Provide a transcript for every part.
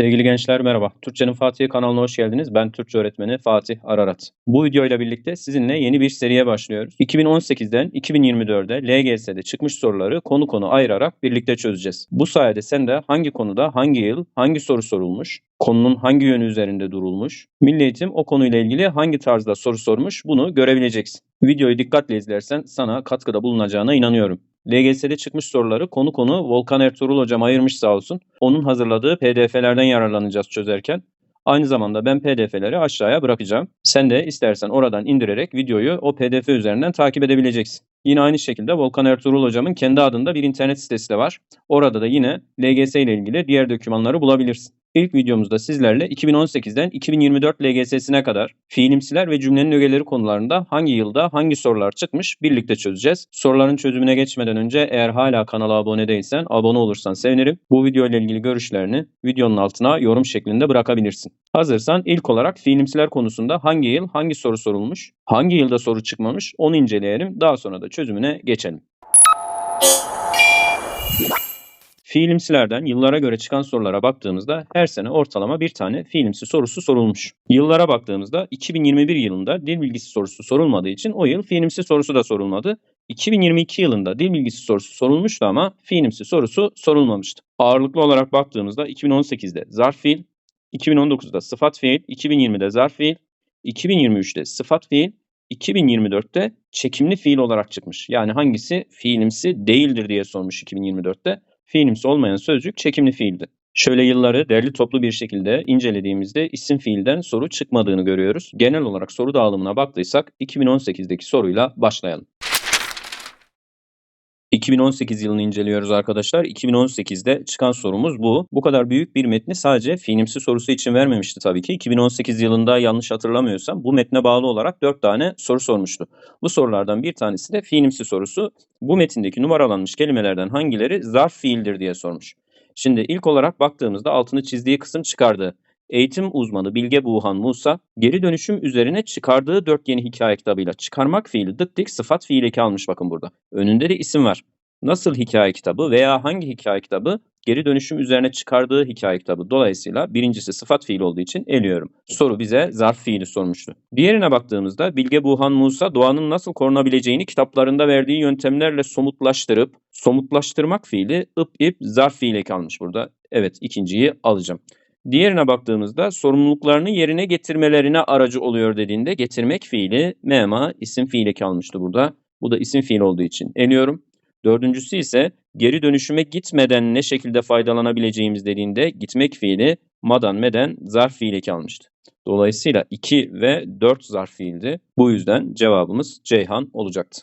Sevgili gençler merhaba. Türkçenin Fatih'i kanalına hoş geldiniz. Ben Türkçe öğretmeni Fatih Ararat. Bu videoyla birlikte sizinle yeni bir seriye başlıyoruz. 2018'den 2024'de LGS'de çıkmış soruları konu konu ayırarak birlikte çözeceğiz. Bu sayede sen de hangi konuda hangi yıl hangi soru sorulmuş, konunun hangi yönü üzerinde durulmuş, Milli Eğitim o konuyla ilgili hangi tarzda soru sormuş bunu görebileceksin. Videoyu dikkatle izlersen sana katkıda bulunacağına inanıyorum. LGS'de çıkmış soruları konu konu Volkan Ertuğrul hocam ayırmış sağ olsun. Onun hazırladığı pdf'lerden yararlanacağız çözerken. Aynı zamanda ben pdf'leri aşağıya bırakacağım. Sen de istersen oradan indirerek videoyu o pdf üzerinden takip edebileceksin. Yine aynı şekilde Volkan Ertuğrul hocamın kendi adında bir internet sitesi de var. Orada da yine LGS ile ilgili diğer dokümanları bulabilirsin. İlk videomuzda sizlerle 2018'den 2024 LGS'sine kadar fiilimsiler ve cümlenin ögeleri konularında hangi yılda hangi sorular çıkmış birlikte çözeceğiz. Soruların çözümüne geçmeden önce eğer hala kanala abone değilsen abone olursan sevinirim. Bu video ile ilgili görüşlerini videonun altına yorum şeklinde bırakabilirsin. Hazırsan ilk olarak fiilimsiler konusunda hangi yıl hangi soru sorulmuş, hangi yılda soru çıkmamış onu inceleyelim. Daha sonra da çözümüne geçelim. Fiilimsilerden yıllara göre çıkan sorulara baktığımızda her sene ortalama bir tane fiilimsi sorusu sorulmuş. Yıllara baktığımızda 2021 yılında dil bilgisi sorusu sorulmadığı için o yıl fiilimsi sorusu da sorulmadı. 2022 yılında dil bilgisi sorusu sorulmuştu ama fiilimsi sorusu sorulmamıştı. Ağırlıklı olarak baktığımızda 2018'de zarf fiil, 2019'da sıfat fiil, 2020'de zarf fiil, 2023'te sıfat fiil, 2024'te çekimli fiil olarak çıkmış. Yani hangisi fiilimsi değildir diye sormuş 2024'te fiilimsi olmayan sözcük çekimli fiildi. Şöyle yılları derli toplu bir şekilde incelediğimizde isim fiilden soru çıkmadığını görüyoruz. Genel olarak soru dağılımına baktıysak 2018'deki soruyla başlayalım. 2018 yılını inceliyoruz arkadaşlar. 2018'de çıkan sorumuz bu. Bu kadar büyük bir metni sadece fiilimsi sorusu için vermemişti tabii ki. 2018 yılında yanlış hatırlamıyorsam bu metne bağlı olarak 4 tane soru sormuştu. Bu sorulardan bir tanesi de fiilimsi sorusu. Bu metindeki numaralanmış kelimelerden hangileri zarf fiildir diye sormuş. Şimdi ilk olarak baktığımızda altını çizdiği kısım çıkardı. Eğitim uzmanı Bilge Buğhan Musa geri dönüşüm üzerine çıkardığı dört yeni hikaye kitabıyla çıkarmak fiili dık dik sıfat fiil eki almış bakın burada. Önünde de isim var. Nasıl hikaye kitabı veya hangi hikaye kitabı geri dönüşüm üzerine çıkardığı hikaye kitabı. Dolayısıyla birincisi sıfat fiil olduğu için eliyorum. Soru bize zarf fiili sormuştu. Diğerine baktığımızda Bilge Buğhan Musa doğanın nasıl korunabileceğini kitaplarında verdiği yöntemlerle somutlaştırıp somutlaştırmak fiili ıp ip zarf fiil almış burada. Evet ikinciyi alacağım. Diğerine baktığımızda sorumluluklarını yerine getirmelerine aracı oluyor dediğinde getirmek fiili mema isim fiili kalmıştı burada. Bu da isim fiil olduğu için eliyorum. Dördüncüsü ise geri dönüşüme gitmeden ne şekilde faydalanabileceğimiz dediğinde gitmek fiili madan meden zarf fiili kalmıştı. Dolayısıyla 2 ve 4 zarf fiildi. Bu yüzden cevabımız Ceyhan olacaktı.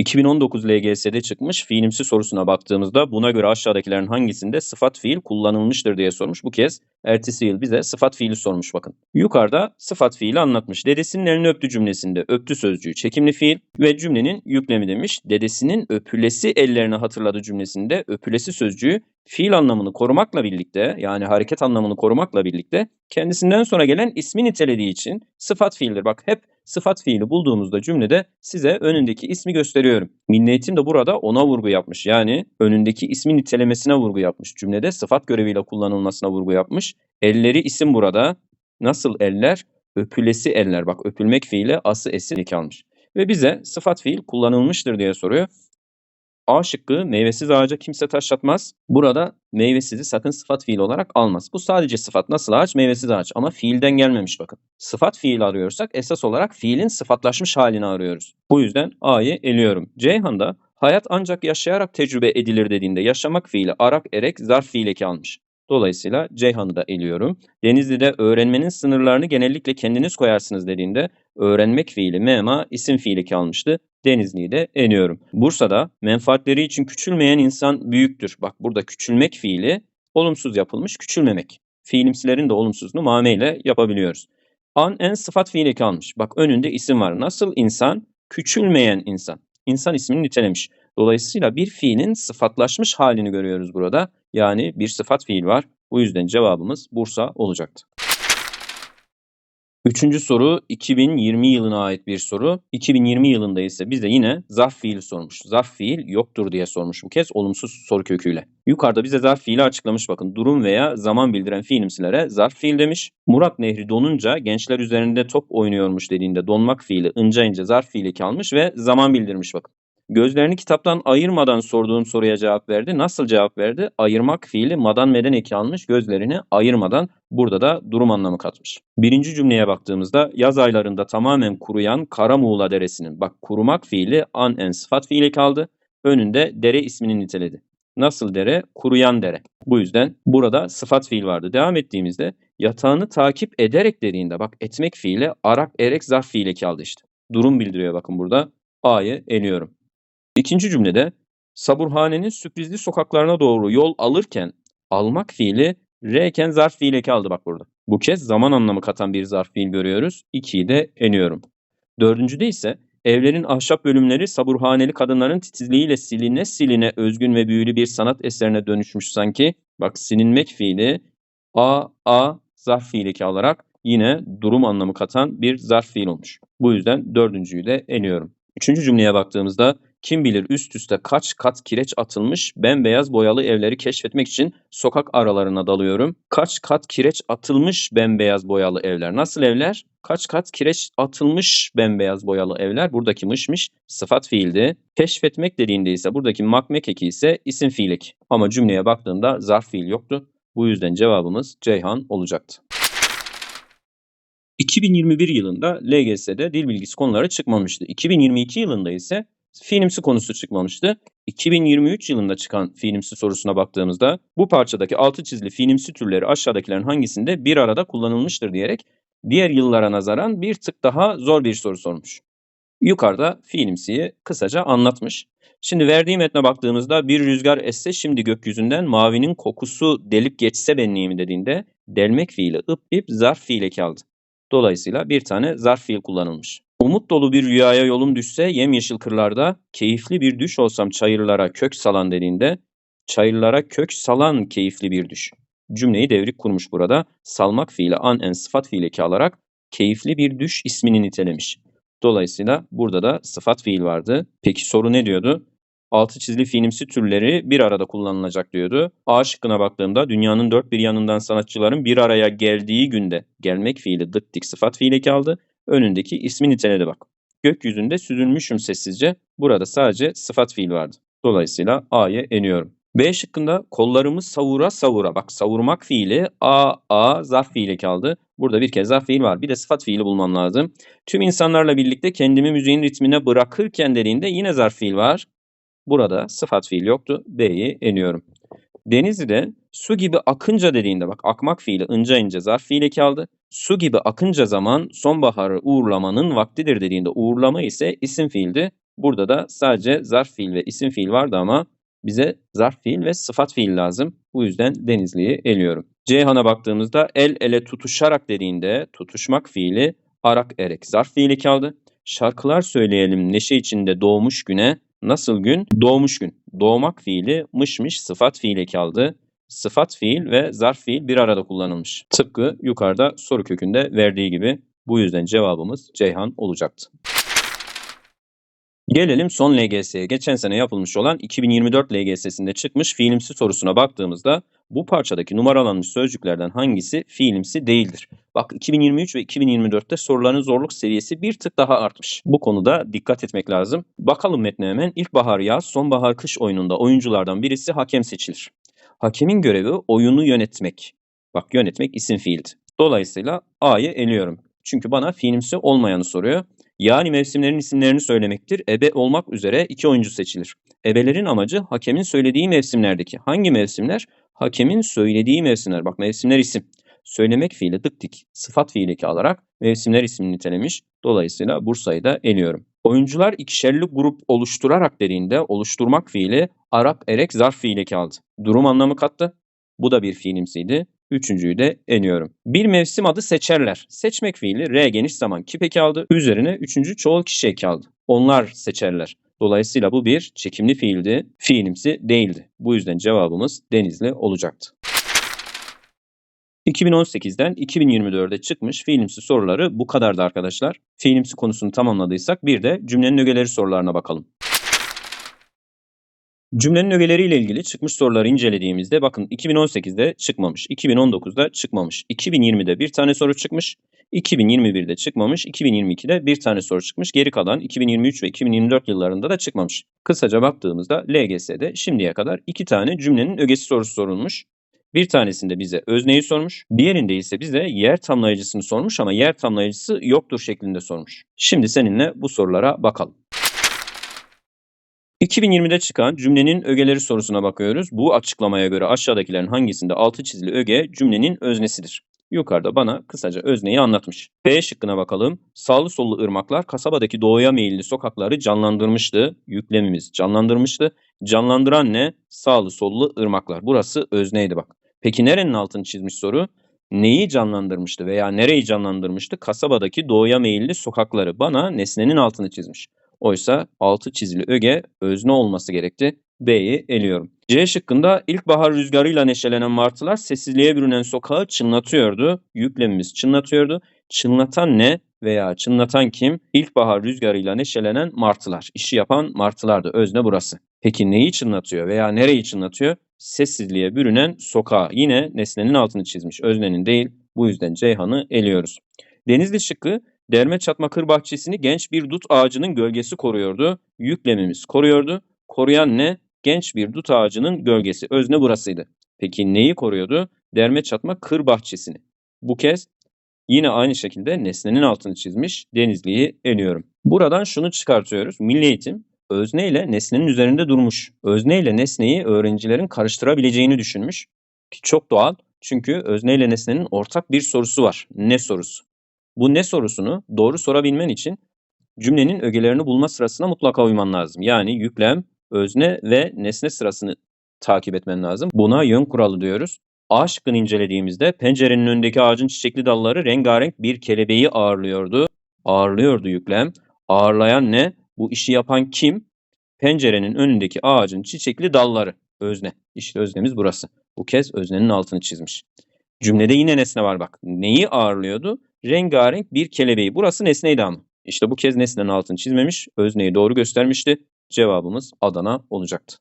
2019 LGS'de çıkmış fiilimsi sorusuna baktığımızda buna göre aşağıdakilerin hangisinde sıfat fiil kullanılmıştır diye sormuş. Bu kez ertesi yıl bize sıfat fiili sormuş bakın. Yukarıda sıfat fiili anlatmış. Dedesinin elini öptü cümlesinde öptü sözcüğü çekimli fiil ve cümlenin yüklemi demiş. Dedesinin öpülesi ellerini hatırladı cümlesinde öpülesi sözcüğü fiil anlamını korumakla birlikte yani hareket anlamını korumakla birlikte kendisinden sonra gelen ismi nitelediği için sıfat fiildir. Bak hep sıfat fiili bulduğumuzda cümlede size önündeki ismi gösteriyorum. Milli de burada ona vurgu yapmış. Yani önündeki ismi nitelemesine vurgu yapmış. Cümlede sıfat göreviyle kullanılmasına vurgu yapmış. Elleri isim burada. Nasıl eller? Öpülesi eller. Bak öpülmek fiili ası esi almış. Ve bize sıfat fiil kullanılmıştır diye soruyor. A şıkkı meyvesiz ağaca kimse taşlatmaz. Burada meyvesizi sakın sıfat fiil olarak almaz. Bu sadece sıfat nasıl ağaç? Meyvesiz ağaç ama fiilden gelmemiş bakın. Sıfat fiil arıyorsak esas olarak fiilin sıfatlaşmış halini arıyoruz. Bu yüzden A'yı eliyorum. Ceyhan'da hayat ancak yaşayarak tecrübe edilir dediğinde yaşamak fiili arak erek zarf fiil eki almış. Dolayısıyla Ceyhan'ı da eliyorum. Denizli'de öğrenmenin sınırlarını genellikle kendiniz koyarsınız dediğinde öğrenmek fiili mema isim fiili kalmıştı. Denizli'yi de eliyorum. Bursa'da menfaatleri için küçülmeyen insan büyüktür. Bak burada küçülmek fiili olumsuz yapılmış küçülmemek. Fiilimsilerin de olumsuzluğunu mameyle yapabiliyoruz. An en sıfat fiili kalmış. Bak önünde isim var. Nasıl insan? Küçülmeyen insan. İnsan ismini nitelemiş. Dolayısıyla bir fiilin sıfatlaşmış halini görüyoruz burada. Yani bir sıfat fiil var. Bu yüzden cevabımız Bursa olacaktı. Üçüncü soru 2020 yılına ait bir soru. 2020 yılında ise bize yine zarf fiili sormuş. Zarf fiil yoktur diye sormuş bu kez olumsuz soru köküyle. Yukarıda bize zarf fiili açıklamış bakın. Durum veya zaman bildiren fiilimsilere zarf fiil demiş. Murat Nehri donunca gençler üzerinde top oynuyormuş dediğinde donmak fiili ince ince zarf fiili kalmış ve zaman bildirmiş bakın. Gözlerini kitaptan ayırmadan sorduğum soruya cevap verdi. Nasıl cevap verdi? Ayırmak fiili madan meden eki almış gözlerini ayırmadan burada da durum anlamı katmış. Birinci cümleye baktığımızda yaz aylarında tamamen kuruyan Kara Muğla Deresi'nin bak kurumak fiili an en sıfat fiili kaldı. Önünde dere ismini niteledi. Nasıl dere? Kuruyan dere. Bu yüzden burada sıfat fiil vardı. Devam ettiğimizde yatağını takip ederek dediğinde bak etmek fiili arak erek zarf fiili kaldı işte. Durum bildiriyor bakın burada. A'yı eliyorum. İkinci cümlede Saburhane'nin sürprizli sokaklarına doğru yol alırken almak fiili r'ken zarf fiil eki aldı bak burada. Bu kez zaman anlamı katan bir zarf fiil görüyoruz. 2'yi de eniyorum. Dördüncüde ise evlerin ahşap bölümleri saburhaneli kadınların titizliğiyle siline siline özgün ve büyülü bir sanat eserine dönüşmüş sanki. Bak silinmek fiili a a zarf fiil eki alarak yine durum anlamı katan bir zarf fiil olmuş. Bu yüzden dördüncüyü de eniyorum. Üçüncü cümleye baktığımızda kim bilir üst üste kaç kat kireç atılmış bembeyaz boyalı evleri keşfetmek için sokak aralarına dalıyorum. Kaç kat kireç atılmış bembeyaz boyalı evler. Nasıl evler? Kaç kat kireç atılmış bembeyaz boyalı evler. Buradaki mışmış sıfat fiildi. Keşfetmek dediğinde ise buradaki makmek eki ise isim fiilik. Ama cümleye baktığında zarf fiil yoktu. Bu yüzden cevabımız Ceyhan olacaktı. 2021 yılında LGS'de dil bilgisi konuları çıkmamıştı. 2022 yılında ise fiilimsi konusu çıkmamıştı. 2023 yılında çıkan fiilimsi sorusuna baktığımızda bu parçadaki altı çizili fiilimsi türleri aşağıdakilerin hangisinde bir arada kullanılmıştır diyerek diğer yıllara nazaran bir tık daha zor bir soru sormuş. Yukarıda fiilimsiyi kısaca anlatmış. Şimdi verdiği metne baktığımızda bir rüzgar esse şimdi gökyüzünden mavinin kokusu delip geçse benliğimi dediğinde delmek fiili ıp ip zarf fiil aldı. Dolayısıyla bir tane zarf fiil kullanılmış. Umut dolu bir rüyaya yolum düşse yemyeşil kırlarda keyifli bir düş olsam çayırlara kök salan dediğinde çayırlara kök salan keyifli bir düş. Cümleyi devrik kurmuş burada. Salmak fiili an en sıfat fiili alarak keyifli bir düş ismini nitelemiş. Dolayısıyla burada da sıfat fiil vardı. Peki soru ne diyordu? Altı çizili fiilimsi türleri bir arada kullanılacak diyordu. A şıkkına baktığımda dünyanın dört bir yanından sanatçıların bir araya geldiği günde gelmek fiili dık dik sıfat fiili kaldı önündeki ismi niteledi bak. Gökyüzünde süzülmüşüm sessizce. Burada sadece sıfat fiil vardı. Dolayısıyla A'ya eniyorum. B şıkkında kollarımı savura savura. Bak savurmak fiili A, A zarf fiili kaldı. Burada bir kez zarf fiil var. Bir de sıfat fiili bulmam lazım. Tüm insanlarla birlikte kendimi müziğin ritmine bırakırken dediğinde yine zarf fiil var. Burada sıfat fiil yoktu. B'yi eniyorum. Denizli'de su gibi akınca dediğinde bak akmak fiili ince ince zarf fiili kaldı. Su gibi akınca zaman sonbaharı uğurlamanın vaktidir dediğinde uğurlama ise isim fiildi. Burada da sadece zarf fiil ve isim fiil vardı ama bize zarf fiil ve sıfat fiil lazım. Bu yüzden Denizli'yi eliyorum. Ceyhan'a baktığımızda el ele tutuşarak dediğinde tutuşmak fiili arak erek zarf fiili kaldı. Şarkılar söyleyelim neşe içinde doğmuş güne Nasıl gün? Doğmuş gün. Doğmak fiili mışmış sıfat fiili kaldı. Sıfat fiil ve zarf fiil bir arada kullanılmış. Tıpkı yukarıda soru kökünde verdiği gibi. Bu yüzden cevabımız Ceyhan olacaktı. Gelelim son LGS'ye. Geçen sene yapılmış olan 2024 LGS'sinde çıkmış fiilimsi sorusuna baktığımızda bu parçadaki numaralanmış sözcüklerden hangisi fiilimsi değildir? Bak 2023 ve 2024'te soruların zorluk seviyesi bir tık daha artmış. Bu konuda dikkat etmek lazım. Bakalım metne hemen. İlkbahar yaz, sonbahar kış oyununda oyunculardan birisi hakem seçilir. Hakemin görevi oyunu yönetmek. Bak yönetmek isim fiildi. Dolayısıyla A'yı eliyorum. Çünkü bana fiilimsi olmayanı soruyor. Yani mevsimlerin isimlerini söylemektir. Ebe olmak üzere iki oyuncu seçilir. Ebelerin amacı hakemin söylediği mevsimlerdeki. Hangi mevsimler? Hakemin söylediği mevsimler. Bak mevsimler isim. Söylemek fiili dık dik sıfat fiiliki alarak mevsimler ismini nitelemiş. Dolayısıyla Bursa'yı da eliyorum. Oyuncular ikişerli grup oluşturarak dediğinde oluşturmak fiili Arap erek zarf fiiliki aldı. Durum anlamı kattı. Bu da bir fiilimsiydi. Üçüncüyü de eniyorum. Bir mevsim adı seçerler. Seçmek fiili R geniş zaman kipeki aldı. Üzerine üçüncü çoğul kişi eki aldı. Onlar seçerler. Dolayısıyla bu bir çekimli fiildi. Fiilimsi değildi. Bu yüzden cevabımız Denizli olacaktı. 2018'den 2024'e çıkmış fiilimsi soruları bu kadardı arkadaşlar. Fiilimsi konusunu tamamladıysak bir de cümlenin ögeleri sorularına bakalım. Cümlenin ögeleriyle ilgili çıkmış soruları incelediğimizde bakın 2018'de çıkmamış, 2019'da çıkmamış, 2020'de bir tane soru çıkmış, 2021'de çıkmamış, 2022'de bir tane soru çıkmış. Geri kalan 2023 ve 2024 yıllarında da çıkmamış. Kısaca baktığımızda LGS'de şimdiye kadar iki tane cümlenin ögesi sorusu sorulmuş. Bir tanesinde bize özneyi sormuş, diğerinde ise bize yer tamlayıcısını sormuş ama yer tamlayıcısı yoktur şeklinde sormuş. Şimdi seninle bu sorulara bakalım. 2020'de çıkan cümlenin ögeleri sorusuna bakıyoruz. Bu açıklamaya göre aşağıdakilerin hangisinde altı çizili öge cümlenin öznesidir? Yukarıda bana kısaca özneyi anlatmış. B şıkkına bakalım. Sağlı sollu ırmaklar kasabadaki doğuya meyilli sokakları canlandırmıştı. Yüklemimiz canlandırmıştı. Canlandıran ne? Sağlı sollu ırmaklar. Burası özneydi bak. Peki nerenin altını çizmiş soru? Neyi canlandırmıştı veya nereyi canlandırmıştı? Kasabadaki doğuya meyilli sokakları. Bana nesnenin altını çizmiş. Oysa altı çizili öge özne olması gerekti. B'yi eliyorum. C şıkkında ilkbahar rüzgarıyla neşelenen martılar sessizliğe bürünen sokağı çınlatıyordu. Yüklemimiz çınlatıyordu. Çınlatan ne veya çınlatan kim? İlkbahar rüzgarıyla neşelenen martılar. İşi yapan martılardı. Özne burası. Peki neyi çınlatıyor veya nereyi çınlatıyor? Sessizliğe bürünen sokağı. Yine nesnenin altını çizmiş. Öznenin değil. Bu yüzden Ceyhan'ı eliyoruz. Denizli şıkkı Derme çatma kır bahçesini genç bir dut ağacının gölgesi koruyordu. Yüklemimiz koruyordu. Koruyan ne? Genç bir dut ağacının gölgesi. Özne burasıydı. Peki neyi koruyordu? Derme çatma kır bahçesini. Bu kez yine aynı şekilde nesnenin altını çizmiş. Denizli'yi eliyorum. Buradan şunu çıkartıyoruz. Milli eğitim özne ile nesnenin üzerinde durmuş. Özne ile nesneyi öğrencilerin karıştırabileceğini düşünmüş. Ki çok doğal. Çünkü özne ile nesnenin ortak bir sorusu var. Ne sorusu? Bu ne sorusunu doğru sorabilmen için cümlenin ögelerini bulma sırasına mutlaka uyman lazım. Yani yüklem, özne ve nesne sırasını takip etmen lazım. Buna yön kuralı diyoruz. A şıkkını incelediğimizde pencerenin önündeki ağacın çiçekli dalları rengarenk bir kelebeği ağırlıyordu. Ağırlıyordu yüklem. Ağırlayan ne? Bu işi yapan kim? Pencerenin önündeki ağacın çiçekli dalları. Özne. İşte öznemiz burası. Bu kez öznenin altını çizmiş. Cümlede yine nesne var bak. Neyi ağırlıyordu? Rengarenk bir kelebeği. Burası nesneydi ama. İşte bu kez nesnenin altını çizmemiş, özneyi doğru göstermişti. Cevabımız Adana olacaktı.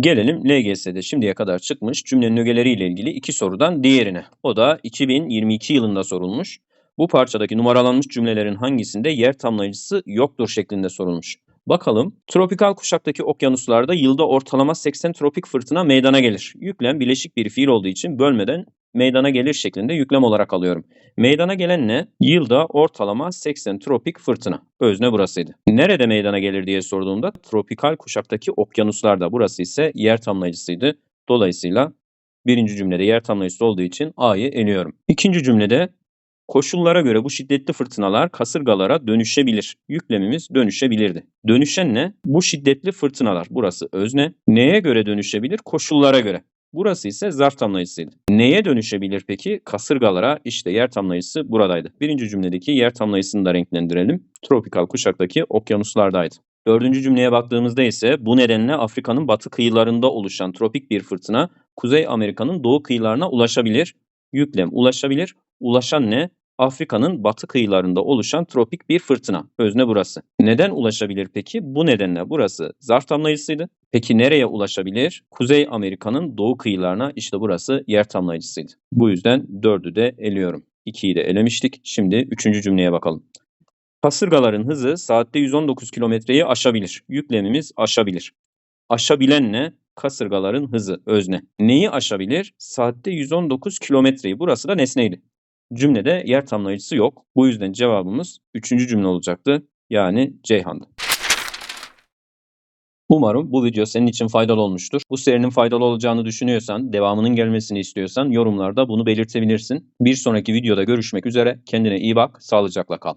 Gelelim LGS'de şimdiye kadar çıkmış cümlenin ögeleriyle ilgili iki sorudan diğerine. O da 2022 yılında sorulmuş. Bu parçadaki numaralanmış cümlelerin hangisinde yer tamlayıcısı yoktur şeklinde sorulmuş. Bakalım. Tropikal kuşaktaki okyanuslarda yılda ortalama 80 tropik fırtına meydana gelir. Yüklem bileşik bir fiil olduğu için bölmeden meydana gelir şeklinde yüklem olarak alıyorum. Meydana gelen ne? Yılda ortalama 80 tropik fırtına. Özne burasıydı. Nerede meydana gelir diye sorduğumda tropikal kuşaktaki okyanuslarda. Burası ise yer tamlayıcısıydı. Dolayısıyla birinci cümlede yer tamlayıcısı olduğu için A'yı eliyorum. İkinci cümlede Koşullara göre bu şiddetli fırtınalar kasırgalara dönüşebilir. Yüklemimiz dönüşebilirdi. Dönüşen ne? Bu şiddetli fırtınalar. Burası özne. Neye göre dönüşebilir? Koşullara göre. Burası ise zarf tamlayıcısıydı. Neye dönüşebilir peki? Kasırgalara işte yer tamlayıcısı buradaydı. Birinci cümledeki yer tamlayıcısını da renklendirelim. Tropikal kuşaktaki okyanuslardaydı. Dördüncü cümleye baktığımızda ise bu nedenle Afrika'nın batı kıyılarında oluşan tropik bir fırtına Kuzey Amerika'nın doğu kıyılarına ulaşabilir. Yüklem ulaşabilir. Ulaşan ne? Afrika'nın batı kıyılarında oluşan tropik bir fırtına. Özne burası. Neden ulaşabilir peki? Bu nedenle burası zarf tamlayıcısıydı. Peki nereye ulaşabilir? Kuzey Amerika'nın doğu kıyılarına işte burası yer tamlayıcısıydı. Bu yüzden dördü de eliyorum. 2'yi de elemiştik. Şimdi üçüncü cümleye bakalım. Kasırgaların hızı saatte 119 kilometreyi aşabilir. Yüklemimiz aşabilir. Aşabilen ne? Kasırgaların hızı, özne. Neyi aşabilir? Saatte 119 kilometreyi. Burası da nesneydi. Cümlede yer tamlayıcısı yok. Bu yüzden cevabımız üçüncü cümle olacaktı. Yani Ceyhan'dı. Umarım bu video senin için faydalı olmuştur. Bu serinin faydalı olacağını düşünüyorsan, devamının gelmesini istiyorsan yorumlarda bunu belirtebilirsin. Bir sonraki videoda görüşmek üzere. Kendine iyi bak, sağlıcakla kal.